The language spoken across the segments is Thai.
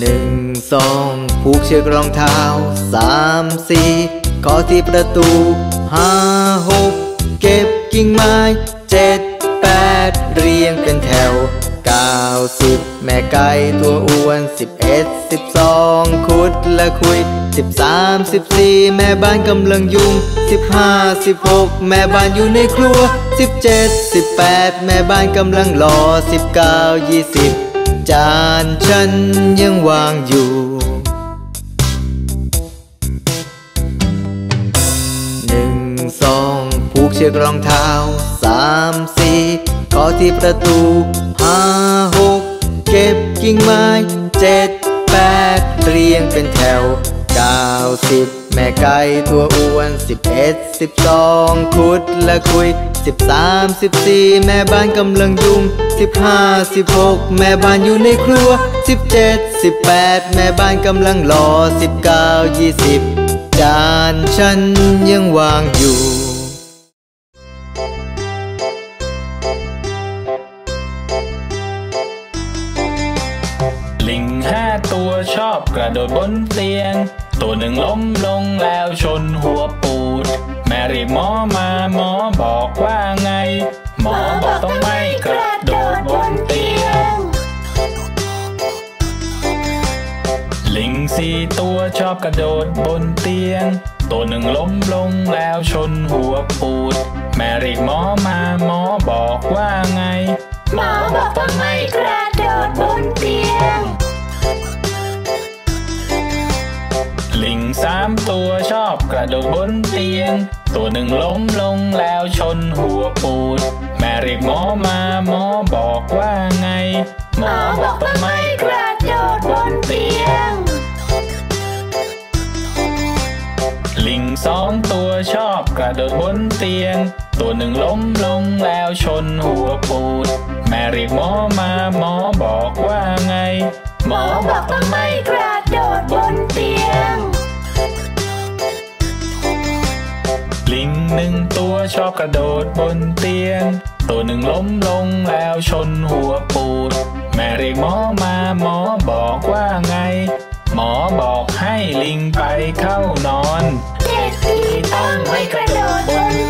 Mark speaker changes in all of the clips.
Speaker 1: หนึ่งสองผูกเชือกรองเท้าสามสี่ขอที่ประตูห้าหกเก็บกิ่งไม้เจ็ดแปดเรียงเป็นแถวเก้าสิบแม่ไก่ตัวอ้วนสิบเอ็ดสิบสองขุดและคุยสิบสามสิบสี่แม่บ้านกำลังยุ่งสิบห้าสิบหกแม่บ้านอยู่ในครัวสิบเจ็ดสิบแปดแม่บ้านกำลังรอสิบเก้ายี่สิบ จานฉันยังวางอยู่ หนึ่งสองผูกเชือกรองเท้าสามสี่ขอที่ประตูห้าหกเก็บกิ่งไม้เจ็ดแปดเรียงเป็นแถวเก้าสิบ ม่ไก่ตัวอ้วนสิบเอ็ดสิบสองขุดและคุยสิบสามสิบสี่แม่บ้านกำลังยุ่งสิบห้าสิบหกแม่บ้านอยู่ในครัวสิบเจ็ดสิบแปดแม่บ้านกำลังรอสิบเก้ายี่สิบจานฉันยังวางอยู่
Speaker 2: ลิงห้าตัวชอบกระโดดบนเตียง ตัวหนึ่งล้มลงแล้วชนหัวปูด แม่รีบหมอมาหมอบอกว่าไง หมอบอกต้องไม่กระโดดบนเตียง ลิงสี่ตัวชอบกระโดดบนเตียง ตัวหนึ่งล้มลงแล้วชนหัวปูด แม่รีหมอมาหมอบอกว่าไง หมอบอกต้องไม่ ระโดดบนเตียง ตัวหนึ่งล้มลงแล้วชนหัวปูด แม่เรียกหมอมาหมอบอกว่าไง หมอบอกต้องไม่กระโดดบนเตียง ลิงสองตัวชอบกระโดดบนเตียง ตัวหนึ่งล้มลงแล้วชนหัวปูด แม่เรียกหมอมาหมอบอกว่าไง หมอบอกต้องไม่กระโดดบนเตียง หนึ่งตัวชอบกระโดดบนเตียง ตัวหนึ่งล้มลงแล้วชนหัวปูด แม่เรียกหมอมาหมอบอกว่าไง หมอบอกให้ลิงไปเข้านอน เด็กที่ต้องไม่กระโดดบน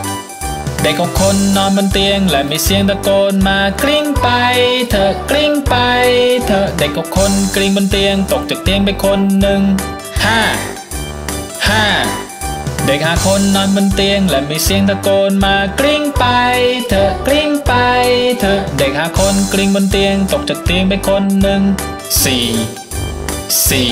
Speaker 2: เด็กหกคนนอนบนเตียง และมีเสียงตะโกนมากลิ้งไปเถอกลิ้งไปเถอเด็กหกคนกลิ้งบนเตียง ตกจากเตียงไปคนหนึ่งห้าห้าเด็กหาคนนอนบนเตียง และมีเสียงตะโกนมากลิ้งไปเถอกลิ้งไปเถอเด็กหาคนกลิ้งบนเตียง ตกจากเตียงไปคนหนึ่งสี่สี่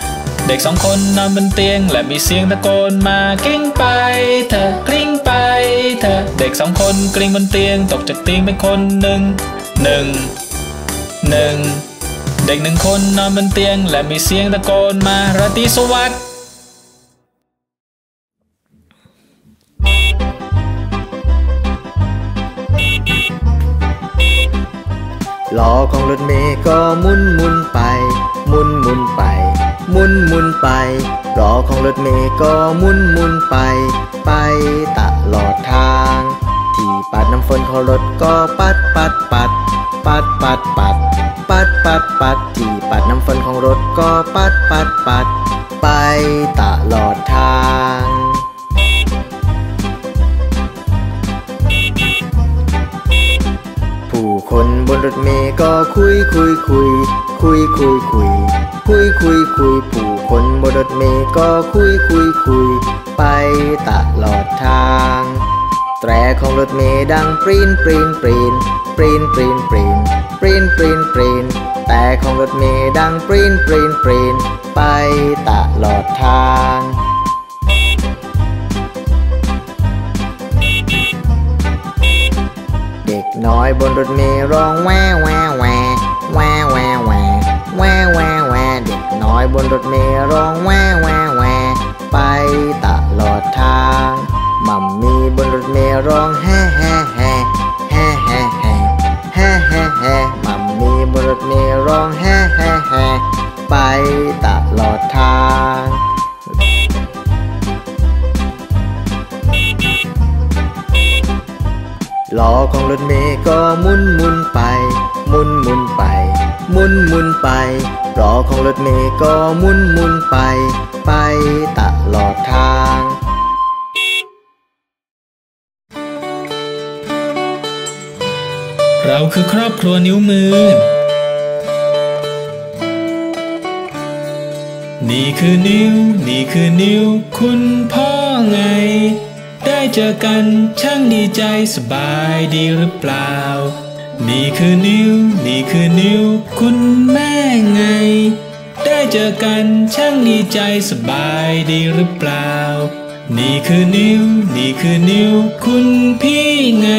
Speaker 2: เด็กสองคนนอนบนเตียง และมีเสียงตะโกนมากลิ้งไปเถอกลิ้งไปเถอเด็กสองคนกลิ้งบนเตียง ตกจากเตียงไปคนหนึ่งหนึ่งหนึ่งเด็กหนึ่งคนนอนบนเตียง และมีเสียงตะโกนมาราตรีสวัสดิ์
Speaker 1: ล้อของรถเมย์ก็มุนมุนไป มุนมุน มุนมุนไปล้อของรถเมย์ก็มุนมุนไป ไปตลอดทาง ที่ปัดน้ำฝนของรถก็ปัดปัดปัด ปัดปัดปัด ปัดปัดปัด ที่ปัดน้ำฝนของรถก็ปัดปัดปัด ไปตลอดทางคนบนรถเมย์ก็คุยคุยคุย คุยคุยคุย คุยคุยคุยผู้คนบนรถเมย์ก็คุยคุยคุย ไปตลอดทาง แตรของรถเมย์ดังปรีนปรีนปรีนปรีนปรีนปรีนปรีนปรีนปรีนแต่ของรถเมย์ดังปรีนปรีนปรีนไปตลอดทางน้อยบนรถเมล์ร้องแวแวแวแว อยบนรถเมล์ร้องแวแวแวไปตลอดทางมัมมี่บนรถเมล์ร้องแฮ่แฮ่แฮ่แฮ่แฮ่แฮ่แฮ่แฮ่แฮ่มัมมี่บนรถเมล์ร้องแฮ่แฮ่แฮ่ไปตลอดทางล้อของรถเมย์ก็มุนมุนไป มุนมุนไป มุนมุนไปล้อของรถเมย์ก็มุนมุนไป ไปตลอดทาง
Speaker 2: เราคือครอบครัวนิ้วมือ นี่คือนิ้ว นี่คือนิ้ว คุณพ่อไง ได้เจอกันช่างดีใจสบายดีหรือเปล่า นี่คือนิ้ว นี่คือนิ้ว คุณแม่ไง ได้เจอกันช่างดีใจสบายดีหรือเปล่า นี่คือนิ้ว นี่คือนิ้ว คุณพี่ไง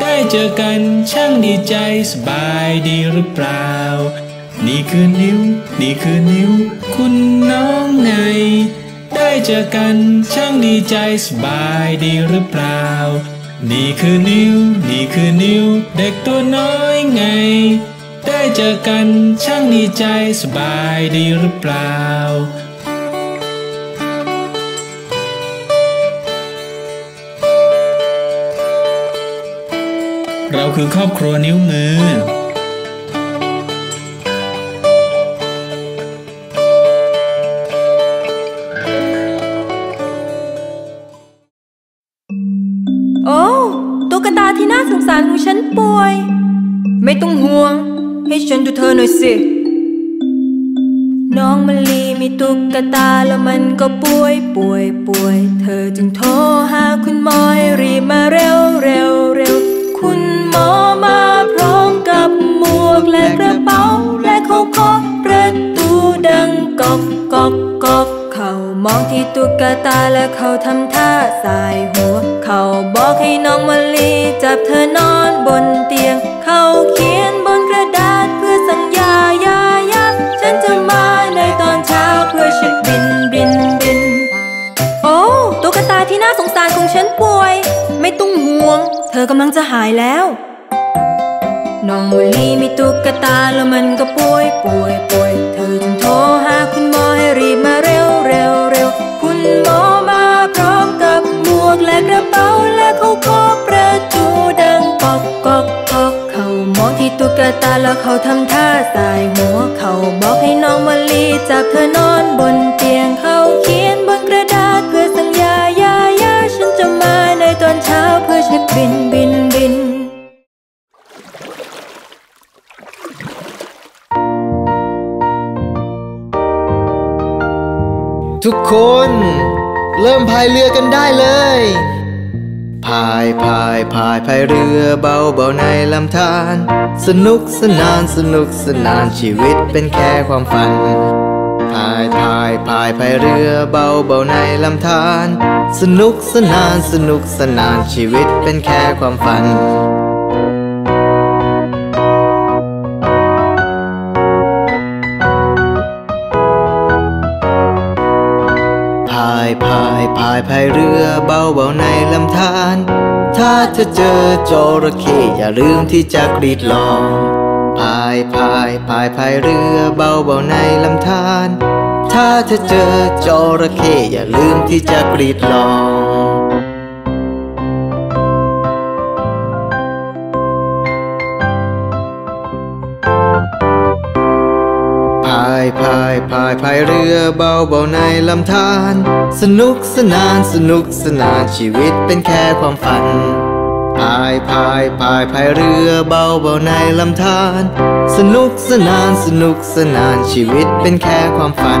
Speaker 2: ได้เจอกันช่างดีใจสบายดีหรือเปล่า นี่คือนิ้ว นี่คือนิ้ว คุณน้องไง ได้เจอกันช่างดีใจสบายดีหรือเปล่า นี่คือนิ้ว นี่คือนิ้ว เด็กตัวน้อยไง ได้เจอกันช่างดีใจสบายดีหรือเปล่า เราคือครอบครัวนิ้วมือ
Speaker 3: สารของฉันป่วย ไม่ต้องห่วง ให้ฉันดูเธอหน่อยสิ น้องมะลีมีตุ๊กตาแล้วมันก็ป่วยป่วยป่วย เธอจึงโทรหาคุณหมอให้รีบมาเร็วเร็วเร็ว คุณหมอมาพร้อมกับหมวกและกระเป๋าและเขาเคาะประตูดังกอกกอกกอกเขามองที่ตุ๊กตาและเขาทำท่าสายหัว เขาบอกให้น้องมะลีจับเธอ บินบินบิน ทุกคน เริ่มพา
Speaker 1: ยเรือกันได้เลยพายพายพายพายเรือเบาเบาในลำธารสนุกสนานสนุกสนานชีวิตเป็นแค่ความฝันพายพายพายพายเรือเบาเบาในลำธาร สนุกสนานสนุกสนานชีวิตเป็นแค่ความฝัน พายพายพายพายเรือเบาเบาในลำธาร ถ้าจะเจอจระเข้อย่าลืมที่จะกรีดลอง พายพายพายพายเรือเบาเบาในลำธาร ถ้าเธอเจอจระเข้อย่าลืมที่จะกรีดร้องพายพายพายพายเรือเบาเบาในลำธารสนุกสนานสนุกสนานชีวิตเป็นแค่ความฝันพายพายพายพายเรือเบาเบาในลำธารสนุกสนานสนุกสนานชีวิต เป็นแค่ความฝัน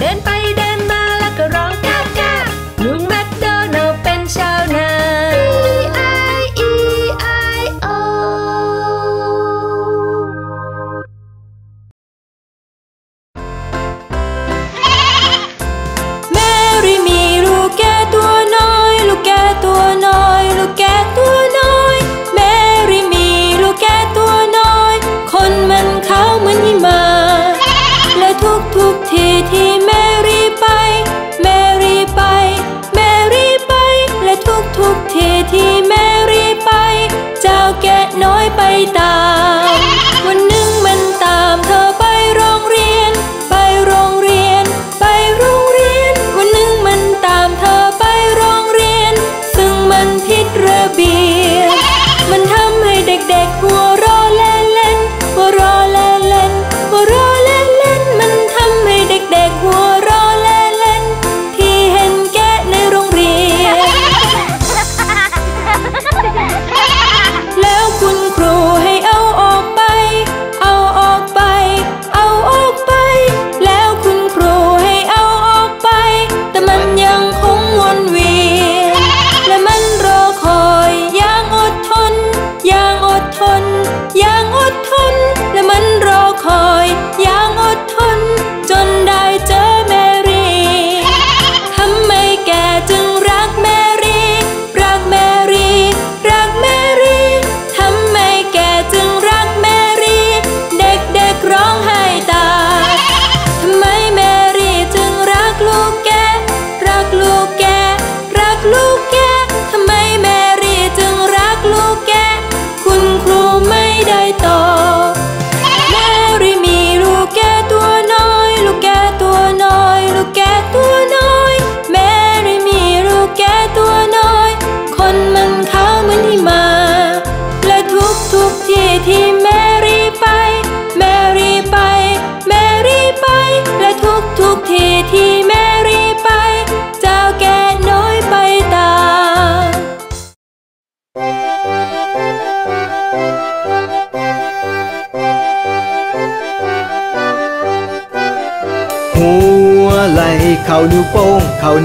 Speaker 3: เดินไปิดระเบียบมันทำให้เด็กๆหัว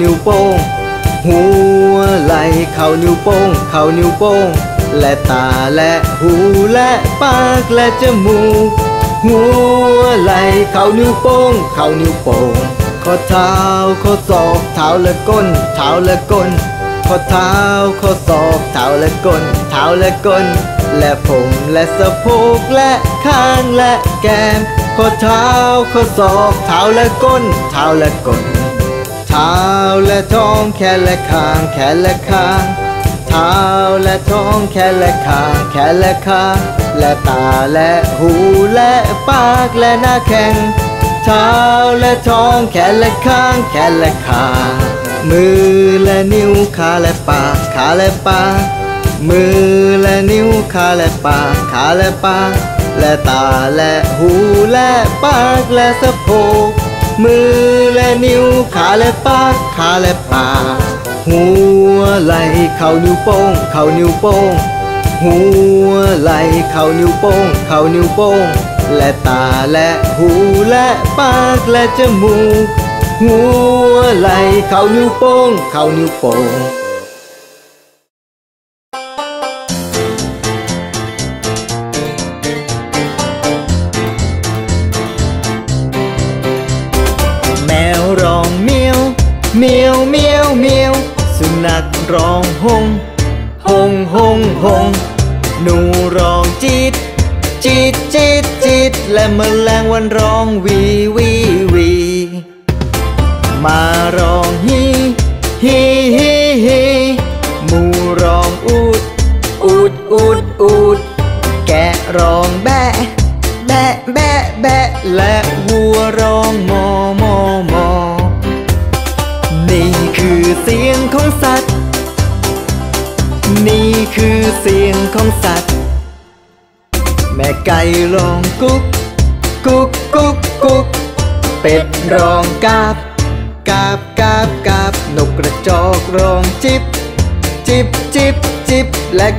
Speaker 3: นิ้
Speaker 1: วโป้ง หัวไหล่เข่านิ้วโป้ง เข่านิ้วโป้ง และตาและหูและปากและจมูก หัวไหล่เข่านิ้วโป้ง เข่านิ้วโป้ง ข้อเท้าข้อศอกเท้าและก้น เท้าและก้น ข้อเท้าข้อศอกเท้าและก้น เท้าและก้น และผมและสะโพกและข้างและแก้มข้อเท้าข้อศอกเท้าและก้น เท้าและก้น เท้าและท้องแขนและคางแขนและคางเท้าและท้องแขนและคางแขนและคางและตาและหูและปากและหน้าแข้งเท้าและท้องแขนและคางแขนและคางมือและนิ้วขาและปากขาและปากมือและนิ้วขาและปากขาและปากและตาและหูและปากและสะโพก มือและนิ้วขาและปากขาและปากหัวไหล่เข่านิ้วโป้งเข่านิ้วโป้งหัวไหล่เข่านิ้วโป้งเข่านิ้วโป้งและตาและหูและปากและจมูกหัวไหล่เข่านิ้วโป้งเข่านิ้วโป้ง และเมลงวันร้องวีวี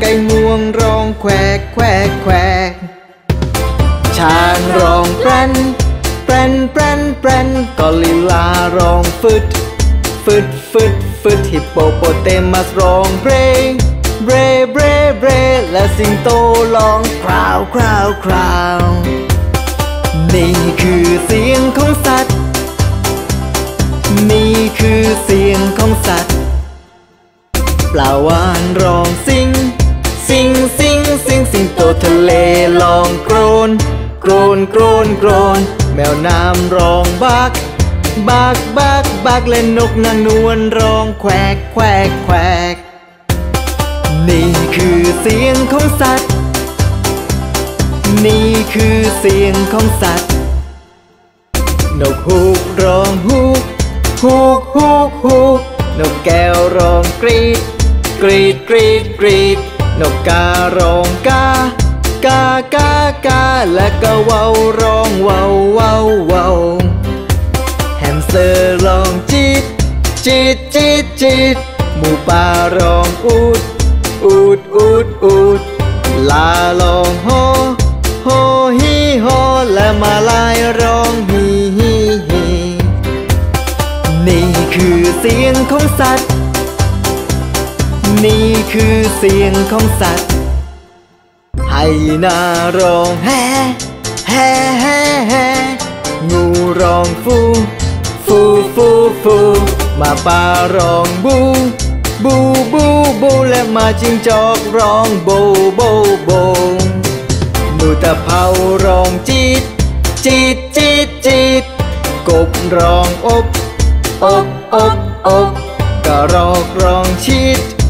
Speaker 1: ไก่งวงร้องแควกแควกแควกช้างร้องแปรนแปรนแปรนแปรนกอริลลาร้องฟึดฟึดฟึดฟึดฮิปโปโปเตมัสร้องเบรเบรเบรเบรและสิงโตร้องคราวคราวคราวนี่คือเสียงของสัตว์ นี่คือเสียงของสัตว์ปลาวานร้องสิง สิงสิงสิงสิงโตทะเลร้องโกรนโกรนโกรนโกรนแมวน้ำร้องบักบักบักบักและนกนางนวลร้องแควกแควกแควกนี่คือเสียงของสัตว์ นี่คือเสียงของสัตว์ นกฮูกร้องฮูกฮูกฮูกฮูกนกแก้วร้องกรีดกรีดกรีดกรีด นกการ้องกากากากาและก็เว้าร้องเว้าเว้าเว้าแฮมสเตอร์ร้องจีดจีดจีดจีดหมูป่าร้องอูดอูดอูดอูดลาร้องโฮโฮฮีโฮและมาลายร้องฮีฮีฮีนี่คือเสียงของสัตว์ คือเสียงของสัตว์ ให้นาร้องแฮแฮ่แฮ่แฮ่งูร้องฟู ฟูฟูฟูมาป่าร้องบู บูบูบูและมาจิงจอกร้องโบโบโบหนูตะเภาร้องจีดจีดจีดจีดกบร้องอบอบอบอบกระรอกร้องชีดชีดชีดชีด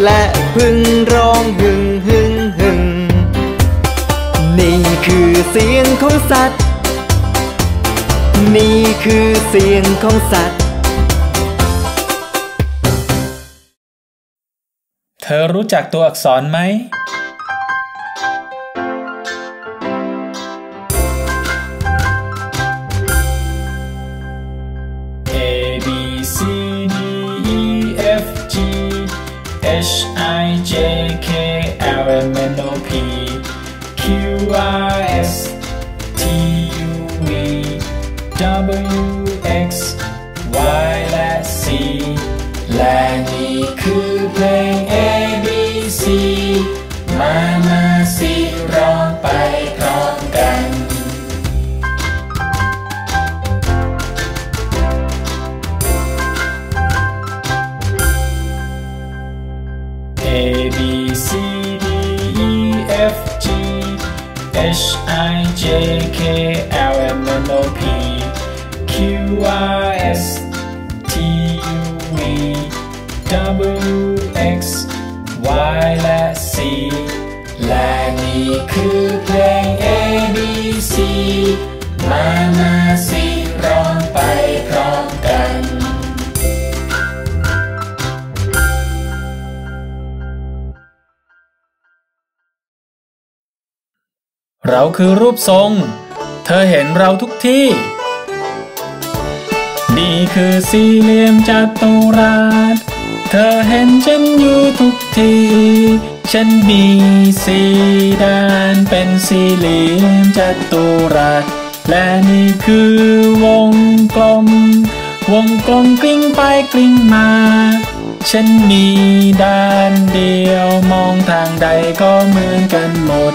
Speaker 1: และพึ่งร้องหึงหึงหึงนี่คือเสียงของสัตว์ นี่คือเสียงของสัตว์
Speaker 2: เธอรู้จักตัวอักษรไหม คือรูปทรง เธอเห็นเราทุกที่ นี่คือสี่เหลี่ยมจัตุรัส เธอเห็นฉันอยู่ทุกทีฉันมีสี่ด้านเป็นสี่เหลี่ยมจัตุรัส และนี่คือวงกลม วงกลมกลิ้งไปกลิ้งมา ฉันมีด้านเดียวมองทางใดก็เหมือนกันหมด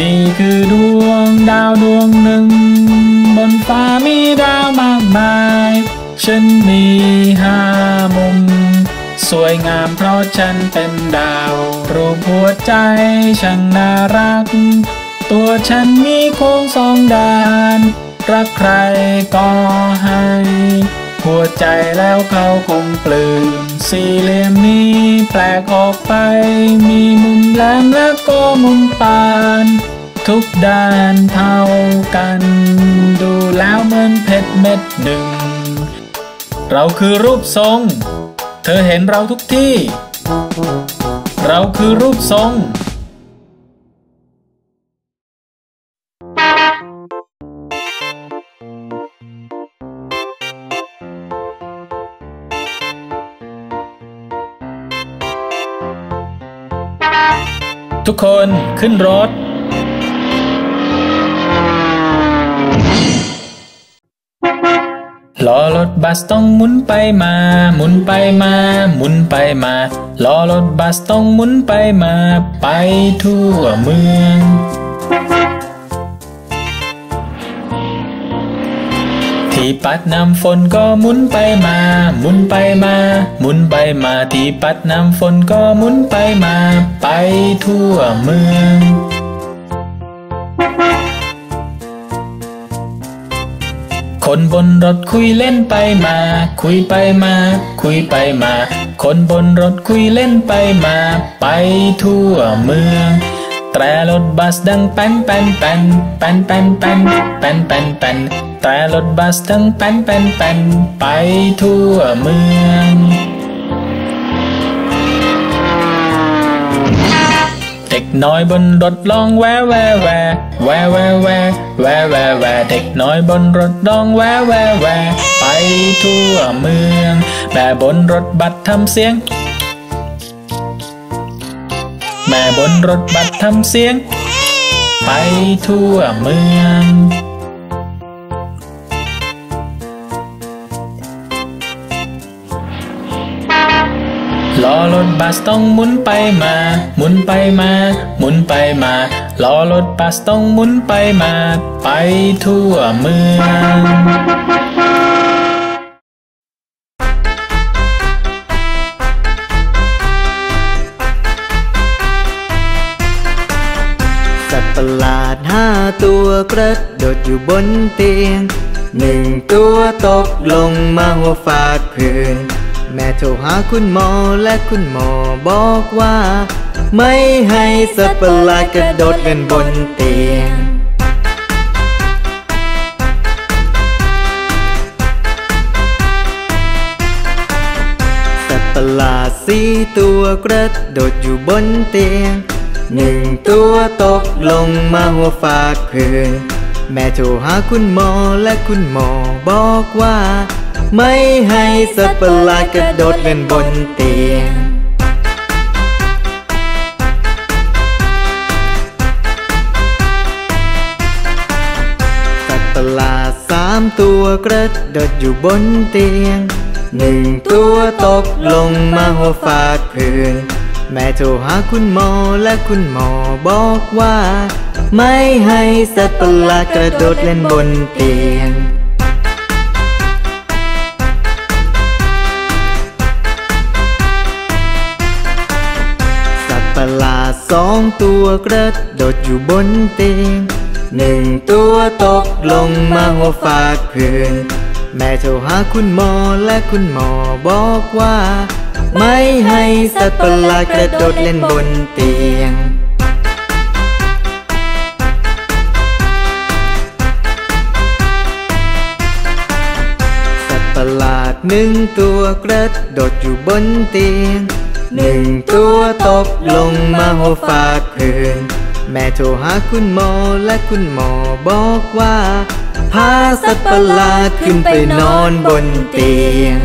Speaker 2: นี่คือดวงดาวดวงหนึ่ง บนฟ้ามีดาวมากมาย ฉันมีห้ามุม สวยงามเพราะฉันเป็นดาว รูปหัวใจช่างน่ารัก ตัวฉันมีโค้งสองด้าน รักใครก็ให้ หัวใจแล้วเขาคงปลื้ม สี่เหลี่ยมนี้แปลกออกไป มีมุมแหลมและก็มุมปาน ทุกด้านเท่ากัน ดูแล้วเหมือนเพชรเม็ดหนึ่ง เราคือรูปทรง เธอเห็นเราทุกที่ เราคือรูปทรง ทุกคนขึ้นรถ ล้อรถบัสต้องหมุนไปมา หมุนไปมา หมุนไปมา ล้อรถบัสต้องหมุนไปมา ไปทั่วเมือง ที่ปัดน้ำฝนก็หมุนไปมา หมุนไปมา หมุนไปมาที่ปัดน้ำฝนก็หมุนไปมา ไปทั่วเมืองคนบนรถคุยเล่นไปมา คุยไปมา คุยไปมา คนบนรถคุยเล่นไปมา ไปทั่วเมือง แตรรถบัสดังแป้นแป้นแป้นแป้นแป้นแป้นแป้นแป้นแป้น แตรรถบัสดังแป้นแป้นแป้นไปทั่วเมืองเด็กน้อยบนรถร้องแววแววแวแววแววแวแววแววแวเด็กน้อยบนรถร้องแววแววแวไปทั่วเมืองแม่บนรถบัสทำเสียง แม่บนรถบัสทำเสียง ไปทั่วเมือง รถบัสต้องหมุนไปมา หมุนไปมา หมุนไปมาล้อรถบัสต้องหมุนไปมา ไปทั่วเมือง
Speaker 1: สัตว์ประหลาดห้าตัวกระโดดอยู่บนเตียงหนึ่งตัวตกลงมาหัวฟาดพื้น แม่โทรหาคุณหมอและคุณหมอบอกว่า ไม่ให้สัตว์ประหลาดกระโดดกันบนเตียงสัตว์ประหหลาดสีตัวกระโดดอยู่บนเตียง หนึ่งตัวตกลงมาหัวฟาดพื้นแม่โทรหาคุณหมอและคุณหมอบอกว่า ไม่ให้สัตว์ประหลาดกระโดดเล่นบนเตียงสัตว์ประหลาดสามตัวกระโดดอยู่บนเตียงหนึ่งตัวตกลงมาหัวฟาดพื้นแม่โทรหาคุณหมอและคุณหมอบอกว่า ไม่ให้สัตว์ประหลาดกระโดดเล่นบนเตียง องตัวกระโดดอยู่บนเตียงหนึ่งตัวตกลงมาหัวฟาดพื้นแม่โทรหาคุณหมอและคุณหมอบอกว่า ไม่ให้สัตว์ประหลาดกระโดดเล่นบนเตียงสัตว์ประหลาดหนึ่งตัวกระโดดอยู่บนเตียง หนึ่งตัวตกลงมาหัวฟาดพื้นแม่โทรหาคุณหมอและคุณหมอบอกว่า พาสัตว์ประหลาดขึ้นไปนอนบนเตียง